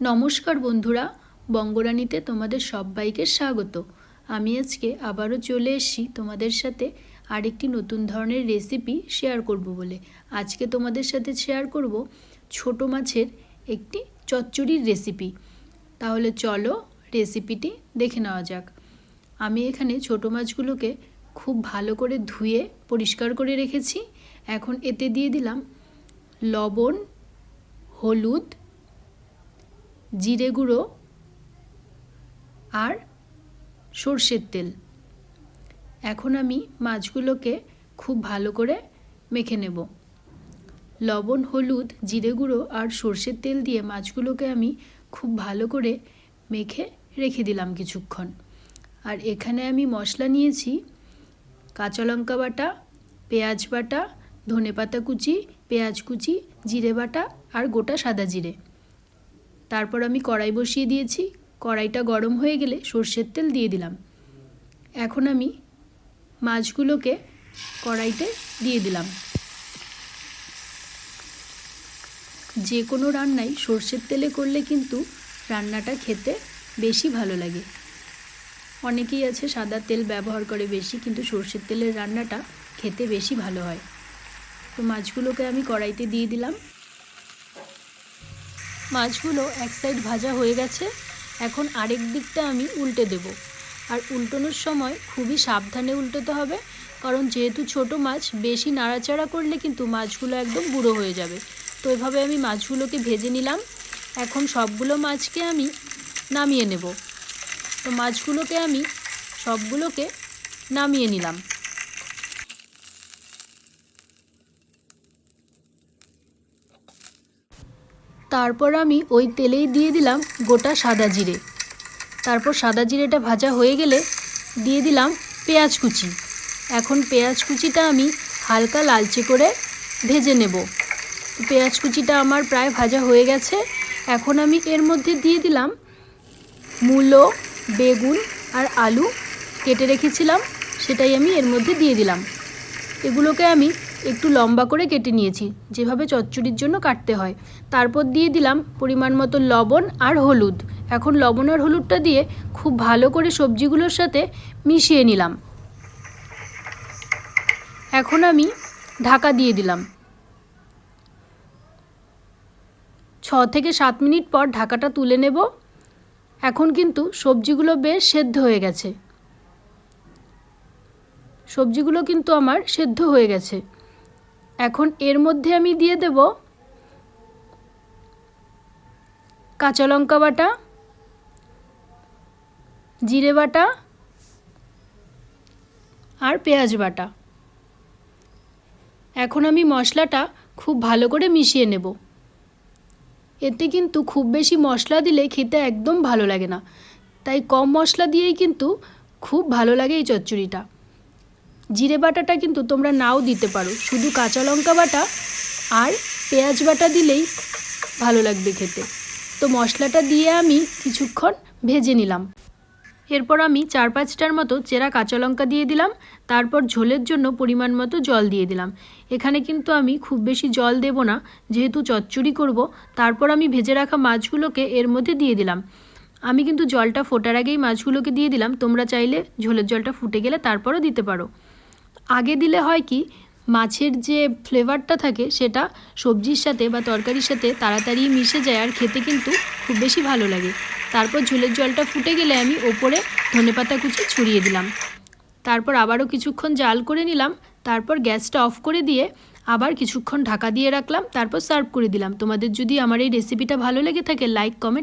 নমস্কার বন্ধুরা, বঙ্গরানীতে তোমাদের সবাইকে স্বাগত। আমি আজকে আবারও চলে এসেছি তোমাদের সাথে আরেকটি নতুন ধরনের রেসিপি শেয়ার করব বলে। আজকে তোমাদের সাথে শেয়ার করব ছোট মাছের একটি চচ্চড়ির রেসিপি তাহলে চলো রেসিপিটি দেখে নেওয়া যাক। আমি এখানে ছোট মাছগুলোকে খুব ভালো করে ধুয়ে পরিষ্কার করে রেখেছি। এখন এতে দিয়ে দিলাম লবণ, হলুদ জিরে গুঁড়ো আর সর্ষের তেল। এখন আমি মাছগুলোকে খুব ভালো করে মেখে নেব। লবণ, হলুদ, জিরে গুঁড়ো আর সর্ষের তেল দিয়ে মাছগুলোকে আমি খুব ভালো করে মেখে রেখে দিলাম কিছুক্ষণ। আর এখানে আমি মশলা নিয়েছি কাঁচা লঙ্কা বাটা, পেঁয়াজ বাটা ধনে পাতা কুচি, পেঁয়াজ কুচি, জিরে বাটা আর গোটা সাদা জিরে। তারপর আমি কড়াই বসিয়ে দিয়েছি। কড়াইটা গরম হয়ে গেলে সর্ষের তেল দিয়ে দিলাম। এখন আমি মাছগুলোকে কড়াইতে দিয়ে দিলাম। যে কোনো রান্নাই সর্ষের তেলে করলে কিন্তু রান্নাটা খেতে বেশি ভালো লাগে। অনেকেই আছে সাদা তেল ব্যবহার করে বেশি, কিন্তু সর্ষের তেলের রান্নাটা খেতে বেশি ভালো হয়। তো মাছগুলোকে আমি কড়াইতে দিয়ে দিলাম। মাছগুলো এক সাইড ভাজা হয়ে গেছে, এখন আরেক দিকটা আমি উল্টে দেব। আর উল্টোনোর সময় খুবই সাবধানে উল্টোতে হবে, কারণ যেহেতু ছোট মাছ, বেশি নাড়াচাড়া করলে কিন্তু মাছগুলো একদম বুড়ো হয়ে যাবে। তো এভাবে আমি মাছগুলোকে ভেজে নিলাম। এখন সবগুলো মাছকে আমি নামিয়ে নেব। তো মাছগুলোকে আমি সবগুলোকে নামিয়ে নিলাম। তারপর আমি ওই তেলেই দিয়ে দিলাম গোটা সাদা জিরে। তারপর সাদা জিরেটা ভাজা হয়ে গেলে দিয়ে দিলাম পেঁয়াজ কুচি। এখন পেঁয়াজ কুচিটা আমি হালকা লালচে করে ভেজে নেব। পেঁয়াজ কুচিটা আমার প্রায় ভাজা হয়ে গেছে। এখন আমি এর মধ্যে দিয়ে দিলাম মূলো, বেগুন আর আলু। কেটে রেখেছিলাম, সেটাই আমি এর মধ্যে দিয়ে দিলাম। এগুলোকে আমি একটু লম্বা করে কেটে নিয়েছি, যেভাবে চচ্চড়ির জন্য কাটতে হয়। তারপর দিয়ে দিলাম পরিমাণ মতো লবণ আর হলুদ। এখন লবণ আর হলুদটা দিয়ে খুব ভালো করে সবজিগুলোর সাথে মিশিয়ে নিলাম। এখন আমি ঢাকা দিয়ে দিলাম। ছ থেকে সাত মিনিট পর ঢাকাটা তুলে নেব। এখন কিন্তু সবজিগুলো বেশ সেদ্ধ হয়ে গেছে। সবজিগুলো কিন্তু আমার সেদ্ধ হয়ে গেছে। এখন এর মধ্যে আমি দিয়ে দেব কাঁচা লঙ্কা বাটা, জিরে বাটা আর পেঁয়াজ বাটা। এখন আমি মশলাটা খুব ভালো করে মিশিয়ে নেব। এতে কিন্তু খুব বেশি মশলা দিলে খেতে একদম ভালো লাগে না। তাই কম মশলা দিয়েই কিন্তু খুব ভালো লাগে এই চচ্চড়িটা। জিরে বাটাটা কিন্তু তোমরা নাও দিতে পারো। শুধু কাঁচা লঙ্কা বাটা আর পেঁয়াজ বাটা দিলেই ভালো লাগবে খেতে। তো মশলাটা দিয়ে আমি কিছুক্ষণ ভেজে নিলাম। এরপর আমি চার পাঁচটার মতো চেরা কাঁচা লঙ্কা দিয়ে দিলাম। তারপর ঝোলের জন্য পরিমাণ মতো জল দিয়ে দিলাম। এখানে কিন্তু আমি খুব বেশি জল দেব না, যেহেতু চচ্চড়ি করব। তারপর আমি ভেজে রাখা মাছগুলোকে এর মধ্যে দিয়ে দিলাম। আমি কিন্তু জলটা ফোটার আগেই মাছগুলোকে দিয়ে দিলাম। তোমরা চাইলে ঝোলের জলটা ফুটে গেলে তারপরও দিতে পারো। আগে দিলে হয় কি, মাছের যে ফ্লেভারটা থাকে সেটা সবজির সাথে বা তরকারির সাথে তাড়াতাড়ি মিশে যায় আর খেতে কিন্তু খুব বেশি ভালো লাগে। তারপর ঝোলের জলটা ফুটে গেলে আমি ওপরে ধনেপাতা কুচি ছড়িয়ে দিলাম। তারপর আবারও কিছুক্ষণ জাল করে নিলাম। তারপর গ্যাসটা অফ করে দিয়ে আবার কিছুক্ষণ ঢাকা দিয়ে রাখলাম। তারপর সার্ভ করে দিলাম। তোমাদের যদি আমার এই রেসিপিটা ভালো লেগে থাকে, লাইক, কমেন্ট